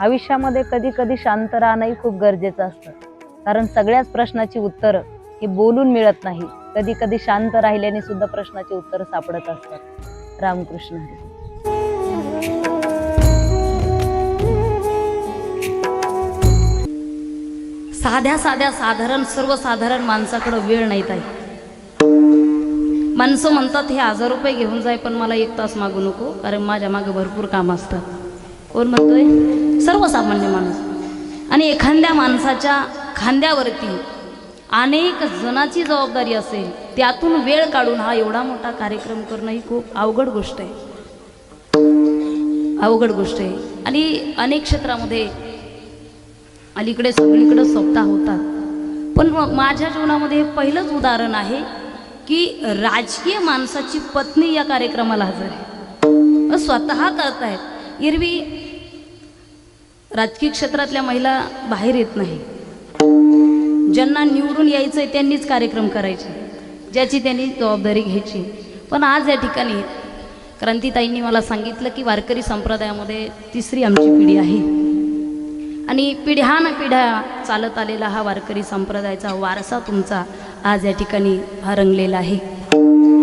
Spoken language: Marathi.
आयुष्यामध्ये कधी कधी शांत राहणंही खूप गरजेचं असतं. कारण सगळ्याच प्रश्नाची उत्तरं ही बोलून मिळत नाही. कधी कधी शांत राहिल्याने सुद्धा प्रश्नाची उत्तरं सापडत असतात. रामकृष्ण हरी. साध्या साध्या साधारण सर्वसाधारण माणसाकडं वेळ नाही ताई. माणसं म्हणतात हे हजार रुपये घेऊन जाय पण मला एक तास मागू नको कारण माझ्या मागे भरपूर काम असतात. कोण म्हणतोय? सर्वसामान्य माणूस. आणि एखाद्या माणसाच्या खांद्यावरती अनेक जणाची जबाबदारी असेल त्यातून वेळ काढून हा एवढा मोठा कार्यक्रम करणं ही खूप अवघड गोष्ट आहे. अवघड गोष्ट आहे. आणि अनेक क्षेत्रामध्ये अलीकडे सगळीकडे सप्ताह होतात. पण माझ्या जीवनामध्ये हे पहिलंच उदाहरण आहे की राजकीय माणसाची पत्नी या कार्यक्रमाला हजर आहे. अ, स्वतः करतायत. एरवी राजकीय क्षेत्रातल्या महिला बाहेर येत नाही. ज्यांना निवडून यायचं आहे त्यांनीच कार्यक्रम करायचे ज्याची त्यांनी जबाबदारी घ्यायची. पण आज या ठिकाणी क्रांतीताईंनी मला सांगितलं की वारकरी संप्रदायामध्ये तिसरी आमची पिढी आहे. आणि पिढ्या न पिढ्या चालत आलेला हा वारकरी संप्रदायाचा वारसा तुमचा आज या ठिकाणी हा रंगलेला आहे.